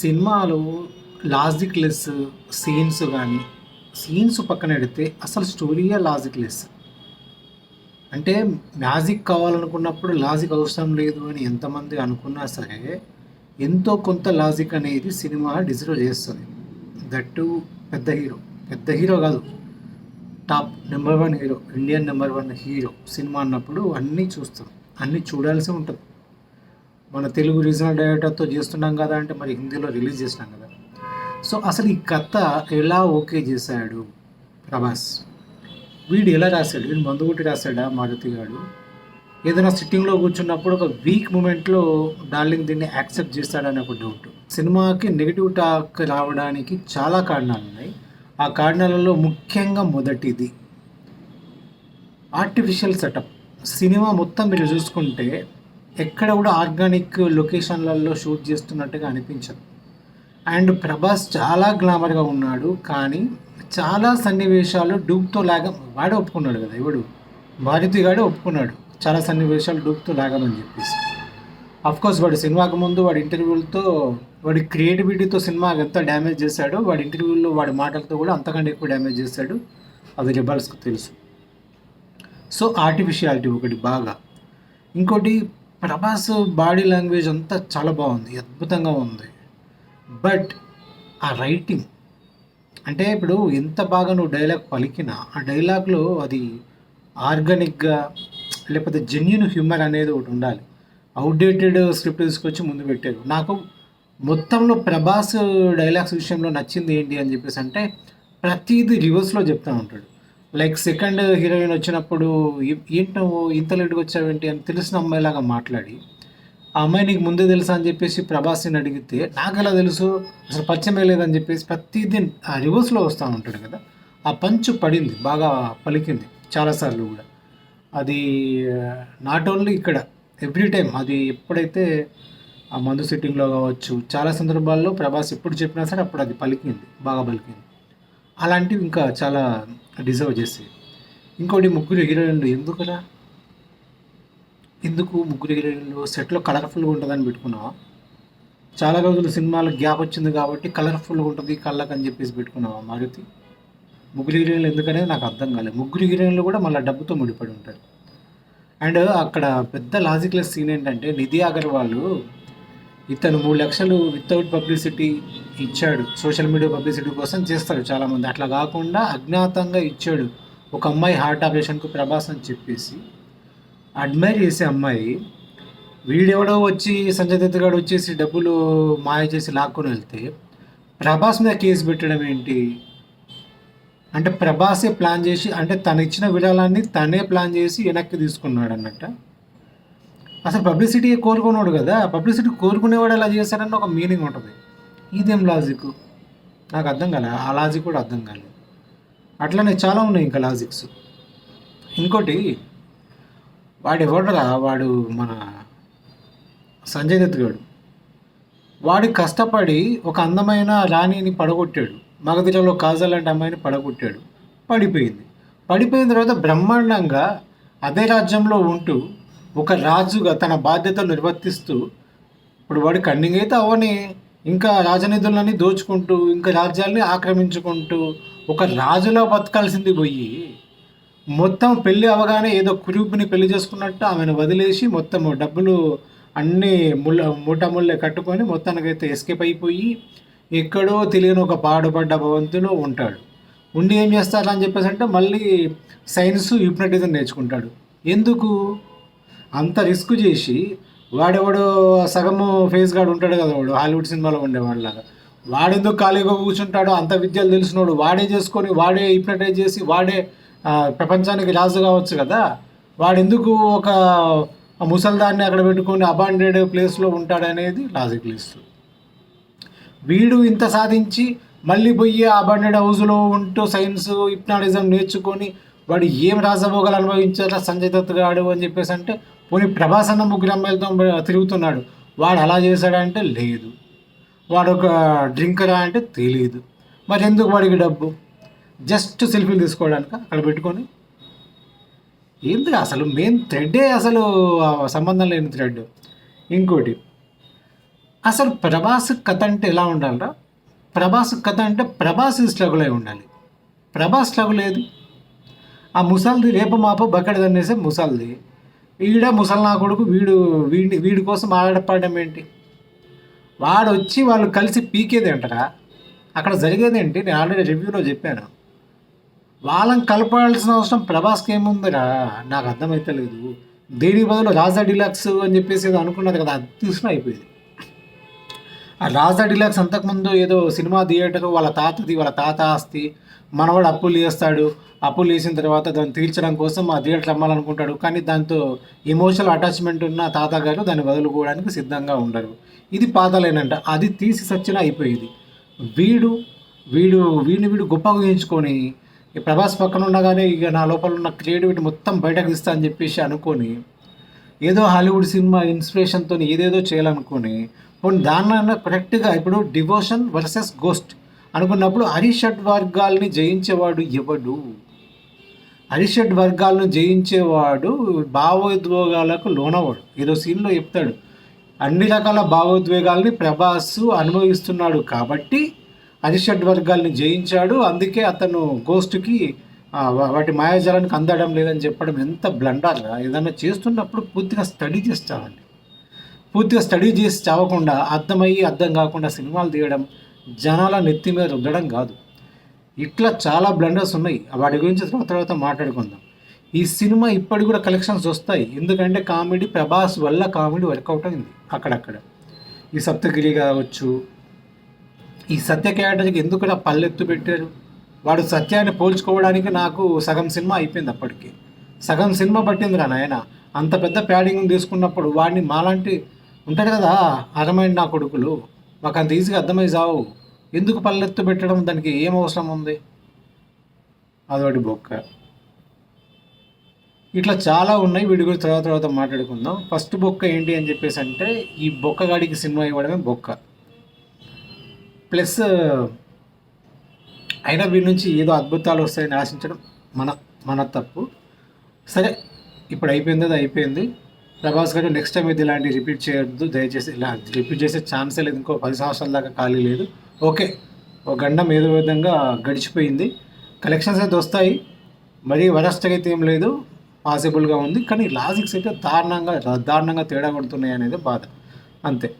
సినిమాలో logic less scenes కానీ scenes పక్కన పెడితే అసలు స్టోరీయే లాజిక్ లెస్ అంటే మ్యాజిక్ కావాలనుకున్నప్పుడు లాజిక్ అవసరం లేదు అని ఎంతమంది అనుకున్నా సరే ఎంతో కొంత లాజిక్ అనేది సినిమా డిజర్వ్ చేస్తుంది. దట్టు పెద్ద హీరో. పెద్ద హీరో కాదు. Top number one hero Indian number one hero cinema అన్నప్పుడు అన్నీ చూస్తాం. అన్నీ చూడాల్సి ఉంటుంది. మన తెలుగు రీజనల్ డైరెక్టర్తో చేస్తున్నాం కదా అంటే మరి హిందీలో రిలీజ్ చేసినాం కదా. సో అసలు ఈ కథ ఎలా ఓకే చేశాడు ప్రభాస్? వీడు ఎలా రాశాడు? వీడు మందు కొట్టి రాశాడా మారుతి గారు? ఏదైనా సిట్టింగ్లో కూర్చున్నప్పుడు ఒక వీక్ మూమెంట్లో డార్లింగ్ దీన్ని యాక్సెప్ట్ చేస్తాడని ఒక డౌట్. సినిమాకి నెగిటివ్ టాక్ రావడానికి చాలా కారణాలు ఉన్నాయి. ఆ కారణాలలో ముఖ్యంగా మొదటిది ఆర్టిఫిషియల్ సెటప్. సినిమా మొత్తం మీరు చూసుకుంటే ఎక్కడ కూడా ఆర్గానిక్ లొకేషన్లలో షూట్ చేస్తున్నట్టుగా అనిపించదు. అండ్ ప్రభాస్ చాలా గ్లామర్గా ఉన్నాడు కానీ చాలా సన్నివేశాలు డూప్తో లాగా వాడే ఒప్పుకున్నాడు కదా ఎవడు? మారుతి గాడే ఒప్పుకున్నాడు చాలా సన్నివేశాలు డూప్తో లాగమని చెప్పేసి. అఫ్కోర్స్ వాడు సినిమాకు ముందు వాడి ఇంటర్వ్యూలతో వాడి క్రియేటివిటీతో సినిమా ఎంత డ్యామేజ్ చేశాడో. వాడి ఇంటర్వ్యూల్లో వాడి మాటలతో కూడా అంతకంటే ఎక్కువ డ్యామేజ్ చేశాడు. అది రిబల్స్కి తెలుసు. సో ఆర్టిఫిషియాలిటీ ఒకటి బాగా. ఇంకోటి ప్రభాస్ బాడీ లాంగ్వేజ్ అంతా చాలా బాగుంది అద్భుతంగా ఉంది. బట్ ఆ రైటింగ్ అంటే ఇప్పుడు ఎంత బాగా నువ్వు డైలాగ్ పలికినా ఆ డైలాగ్లో అది ఆర్గానిక్గా లేకపోతే జెన్యున్ హ్యూమర్ అనేది ఒకటి ఉండాలి. అవుట్డేటెడ్ స్క్రిప్ట్ తీసుకొచ్చి ముందు పెట్టారు. నాకు మొత్తంలో ప్రభాస్ డైలాగ్స్ విషయంలో నచ్చింది ఏంటి అని చెప్పేసి అంటే ప్రతిదీ రివర్స్లో చెప్తూ ఉంటాడు. లైక్ సెకండ్ హీరోయిన్ వచ్చినప్పుడు ఏంటి నువ్వు ఇంత లేట్గా వచ్చావేంటి అని తెలిసిన అమ్మాయిలాగా మాట్లాడి ఆ అమ్మాయి నీకు ముందే తెలుసా? అని చెప్పేసి ప్రభాస్ని అడిగితే నాకు ఎలా తెలుసు? అసలు పచ్చమే లేదని చెప్పేసి ప్రతిదీ ఆ రివర్స్లో వస్తూ ఉంటాడు కదా. ఆ పంచు పడింది బాగా పలికింది చాలాసార్లు కూడా. అది నాట్ ఓన్లీ ఇక్కడ ఎవ్రీ టైం అది ఎప్పుడైతే ఆ మందు సిట్టింగ్లో కావచ్చు చాలా సందర్భాల్లో ప్రభాస్ ఎప్పుడు చెప్పినా సరే అప్పుడు అది పలికింది బాగా పలికింది. అలాంటివి ఇంకా చాలా డిజర్వ్ చేస్తాయి. ఇంకోటి ముగ్గురు హీరోయిన్లు ఎందుకురా ఎందుకు ముగ్గురు హీరోయిన్లు సెట్లో కలర్ఫుల్గా ఉంటుందని పెట్టుకున్నావా? చాలా రోజులు సినిమాలో గ్యాప్ వచ్చింది కాబట్టి కలర్ఫుల్గా ఉంటుంది కళ్ళకు అని చెప్పేసి పెట్టుకున్నావా మారుతి? ముగ్గురు హీరోయిన్లు ఎందుకనేది నాకు అర్థం కాలేదు. ముగ్గురు హీరోయిన్లు కూడా మళ్ళీ డబ్బుతో ముడిపడి ఉంటారు. అండ్ అక్కడ పెద్ద లాజిక్లెస్ సీన్ ఏంటంటే నిధి అగర్వాల్ ఇతను మూడు లక్షలు వితౌట్ పబ్లిసిటీ ఇచ్చాడు. సోషల్ మీడియా పబ్లిసిటీ కోసం చేస్తారు చాలామంది. అట్లా కాకుండా అజ్ఞాతంగా ఇచ్చాడు. ఒక అమ్మాయి హార్ట్ ఆపరేషన్కు ప్రభాస్ అని చెప్పేసి అడ్మైర్ చేసే అమ్మాయి వీడెవడో వచ్చి సంజయ్ దత్ గారు వచ్చేసి డబ్బులు మాయ చేసి లాక్కొని వెళ్తే ప్రభాస్ మీద కేసు పెట్టడం ఏంటి? అంటే ప్రభాసే ప్లాన్ చేసి అంటే తను ఇచ్చిన విరాళాన్ని తనే ప్లాన్ చేసి వెనక్కి తీసుకున్నాడు అన్నట్ట అసలు పబ్లిసిటీ కోరుకున్నాడు కదా. పబ్లిసిటీ కోరుకునేవాడు ఎలా చేశారని ఒక మీనింగ్ ఉంటుంది. ఇదేం లాజిక్ నాకు అర్థం కాలే. ఆ లాజిక్ కూడా అర్థం కాలేదు అట్లనే చాలా ఉన్నాయి ఇంకా లాజిక్స్ ఇంకోటి వాడు ఎవడరా? వాడు మన సంజయ్ దత్ గారు వాడు కష్టపడి ఒక అందమైన రాణిని పడగొట్టాడు. మగధిరలో కాజల్ లాంటి అమ్మాయిని పడగొట్టాడు. పడిపోయింది. పడిపోయిన తర్వాత బ్రహ్మాండంగా అదే రాజ్యంలో ఉంటూ ఒక రాజుగా తన బాధ్యతలు నిర్వర్తిస్తూ ఇప్పుడు వాడు కన్నింగ్ అయితే అవని. ఇంకా రాజనిధులని దోచుకుంటూ ఇంకా రాజ్యాల్ని ఆక్రమించుకుంటూ ఒక రాజులో బతకాల్సింది పోయి మొత్తం పెళ్ళి అవగానే ఏదో కురూపుని పెళ్ళి చేసుకున్నట్టు ఆమెను వదిలేసి మొత్తం డబ్బులు అన్నీ ముళ్ళ మూట ముళ్ళే కట్టుకొని మొత్తానికైతే ఎస్కేప్ అయిపోయి ఎక్కడో తెలియని ఒక పాడుపడ్డ భవంతులో ఉంటాడు. ఉండి ఏం చేస్తాడు అని చెప్పేసి అంటే మళ్ళీ సైన్స్ హిప్నటిజం నేర్చుకుంటాడు. ఎందుకు? అంత రిస్క్ చేసి వాడెవడు సగము ఫేస్ గార్డ్ ఉంటాడు కదా వాడు హాలీవుడ్ సినిమాలో ఉండేవాడిలాగా. వాడెందుకు ఖాళీగా కూర్చుంటాడో అంత విద్యలు తెలిసినోడు వాడే చేసుకొని వాడే హిప్నటైజ్ చేసి వాడే ప్రపంచానికి రాజు కావచ్చు కదా. వాడెందుకు ఒక ముసల్దాన్ని అక్కడ పెట్టుకొని అబాండెడ్ ప్లేస్లో ఉంటాడనేది లాజిక్ లిస్ట్ వీడు ఇంత సాధించి మళ్ళీ పోయి అబాండెడ్ హౌస్లో ఉంటూ సైన్స్ హిప్నాటిజం నేర్చుకొని వాడు ఏం రాజభోగాలు అనుభవించారా సంజయ్ దత్ గాడు అని చెప్పేసి అంటే పోనీ ప్రభాస్ అన్న ముగ్గురు అమ్మాయిలతో తిరుగుతున్నాడు. వాడు అలా చేశాడంటే లేదు. వాడు ఒక డ్రింకరా అంటే తెలియదు మరి ఎందుకు వాడికి డబ్బు? జస్ట్ సెల్ఫీలు తీసుకోవడానికి? అక్కడ పెట్టుకొని? ఏంది అసలు మెయిన్ థ్రెడ్డే అసలు సంబంధం లేని థ్రెడ్? ఇంకోటి అసలు ప్రభాస్ కథ అంటే ఎలా ఉండాలరా? ప్రభాస్ కథ అంటే ప్రభాస్ స్ట్రగుల్ అయి ఉండాలి. ప్రభాస్ స్ట్రగుల్ ఏది? ఆ ముసాల్ది రేపు మాప బకెట్ తన్నేసే ముసాల్ది. ఈడ ముసల్నా కొడుకు వీడు వీడి వీడి కోసం ఆడపడడం ఏంటి? వాడు వచ్చి వాళ్ళు కలిసి పీకేది అంటారా అక్కడ జరిగేది ఏంటి? నేను ఆల్రెడీ రివ్యూలో చెప్పాను. వాళ్ళని కలపాల్సిన అవసరం ప్రభాస్కి ఏముందిరా? నాకు అర్థమైతలేదు. దీని బదులు రాజా డిలాక్స్ అని చెప్పేసి ఏదో అనుకున్నది కదా అది తీసుకుని అయిపోయింది. రాజా డిలాక్స్ అంతకుముందు ఏదో సినిమా థియేటర్ వాళ్ళ తాతది వాళ్ళ తాత ఆస్తి మనవాడు అప్పులు చేస్తాడు. అప్పులు చేసిన తర్వాత దాన్ని తీర్చడం కోసం ఆ థియేటర్ అమ్మాలనుకుంటాడు కానీ దాంతో ఎమోషనల్ అటాచ్మెంట్ ఉన్న తాత గారు దాన్ని వదులుకోవడానికి సిద్ధంగా ఉండరు. ఇది పాతలేనంట. అది తీసి సచ్చిన అయిపోయేది. వీడు వీడు వీడిని వీడు గొప్పగా ఊహించుకొని ఈ ప్రభాస్ పక్కన ఉండగానే ఇక నా లోపల ఉన్న క్రియేటివిటీ మొత్తం బయటకు తీస్తా అని చెప్పేసి అనుకొని ఏదో హాలీవుడ్ సినిమా ఇన్స్పిరేషన్తో ఏదేదో చేయాలనుకొని పోనీ దాన్నైనా కరెక్ట్గా ఇప్పుడు డివోషన్ వర్సెస్ గోస్ట్ అనుకున్నప్పుడు అరిషడ్ వర్గాల్ని జయించేవాడు ఎవడు? అరిషడ్ వర్గాలను జయించేవాడు భావోద్వేగాలకు లోనవాడు. ఏదో సీన్లో చెప్తాడు. అన్ని రకాల భావోద్వేగాల్ని ప్రభాస్ అనుభవిస్తున్నాడు కాబట్టి అరిషడ్ వర్గాల్ని జయించాడు. అందుకే అతను గోస్ట్కి వాటి మాయాజాలానికి అందడం లేదని చెప్పడం ఎంత బ్లండర్ ఏదైనా చేస్తున్నప్పుడు పూర్తిగా స్టడీ చేస్తామండి పూర్తిగా స్టడీ చేసి చావకుండా అర్థమయ్యి అర్థం కాకుండా సినిమాలు తీయడం జనాల నెత్తి మీద రుద్దడం కాదు. ఇట్లా చాలా బ్లండర్స్ ఉన్నాయి. వాటి గురించి తర్వాత తర్వాత మాట్లాడుకుందాం. ఈ సినిమా ఇప్పటికి కూడా కలెక్షన్స్ వస్తాయి. ఎందుకంటే కామెడీ ప్రభాస్ వల్ల కామెడీ వర్కౌట్ అయింది అక్కడక్కడ. ఈ సప్తగిరి కావచ్చు ఈ సత్య క్యారెక్టర్కి ఎందుకు ఇలా పల్లెత్తు పెట్టారు? వాడు సత్యాన్ని పోల్చుకోవడానికి నాకు సగం సినిమా అయిపోయింది అప్పటికి. సగం సినిమా పట్టింది రా నాయన. అంత పెద్ద ప్యాడింగ్ తీసుకున్నప్పుడు వాడిని మాలాంటి ఉంటాడు కదా అర్థమైంది నా కొడుకులు. మాకు అంత ఈజీగా అర్థమై జావు ఎందుకు పల్లెత్తు పెట్టడం? దానికి ఏం అవసరం ఉంది? అదొకటి బొక్క. ఇట్లా చాలా ఉన్నాయి. వీడి గురించి తర్వాత తర్వాత మాట్లాడుకుందాం. ఫస్ట్ బొక్క ఏంటి అని చెప్పేసి అంటే ఈ బొక్కగాడికి సినిమా ఇవ్వడమే బొక్క. ప్లస్ అయినా వీడి నుంచి ఏదో అద్భుతాలు వస్తాయని ఆశించడం మన మన తప్పు. సరే ఇప్పుడు అయిపోయింది అది అయిపోయింది. ప్రభాస్ గారు నెక్స్ట్ టైం ఇది ఇలాంటి రిపీట్ చేయొద్దు. దయచేసి ఇలా రిపీట్ చేసే ఛాన్సే లేదు. ఇంకో పది సంవత్సరాల దాకా ఖాళీ లేదు. ఓకే ఒక గండం ఏదో విధంగా గడిచిపోయింది. కలెక్షన్స్ అయితే వస్తాయి. మరీ వరస్ట్గా అయితే ఏం లేదు. పాసిబుల్గా ఉంది. కానీ లాజిక్స్ అయితే దారుణంగా దారుణంగా తేడా కొడుతున్నాయి అనేది బాధ. అంతే.